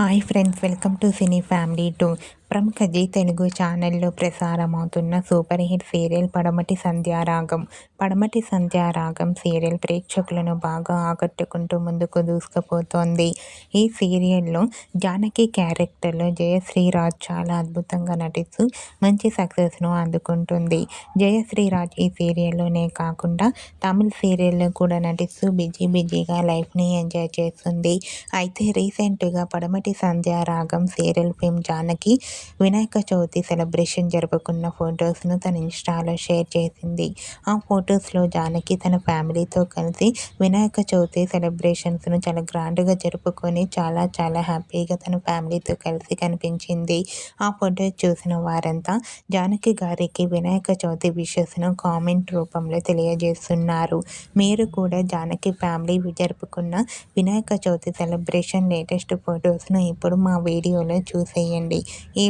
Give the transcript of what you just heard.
Hi friends welcome to cine family two ప్రముఖ G Telugu ఛానల్లో ప్రసారమవుతున్న సూపర్ హిట్ సీరియల్ పడమటి సంధ్యారాగం. పడమటి సంధ్యారాగం సీరియల్ ప్రేక్షకులను బాగా ఆకట్టుకుంటూ ముందుకు దూసుకుపోతోంది. ఈ సీరియల్లో జానకి క్యారెక్టర్లో జయశ్రీరాజ్ చాలా అద్భుతంగా నటిస్తూ మంచి సక్సెస్ను అందుకుంటుంది. జయశ్రీరాజ్ ఈ సీరియల్లోనే కాకుండా తమిళ్ సీరియల్లో కూడా నటిస్తూ బిజీ బిజీగా లైఫ్ని ఎంజాయ్ చేస్తుంది. అయితే రీసెంట్గా Padamati Sandhyaragam serial fame Janaki Vinayaka Chavithi celebration జరుపుకున్న ఫొటోస్ను తన ఇన్స్టాలో షేర్ చేసింది. ఆ ఫొటోస్లో జానకి తన ఫ్యామిలీతో కలిసి వినాయక చవితి సెలబ్రేషన్స్ను చాలా గ్రాండ్గా జరుపుకొని చాలా చాలా హ్యాపీగా తన ఫ్యామిలీతో కలిసి కనిపించింది. ఆ ఫోటో చూసిన వారంతా జానకి గారికి వినాయక చవితి విషెస్ను కామెంట్ రూపంలో తెలియజేస్తున్నారు. మీరు కూడా జానకి ఫ్యామిలీ జరుపుకున్న వినాయక చవితి సెలబ్రేషన్ లేటెస్ట్ ఫొటోస్ను ఇప్పుడు మా వీడియోలో చూసేయండి. ఈ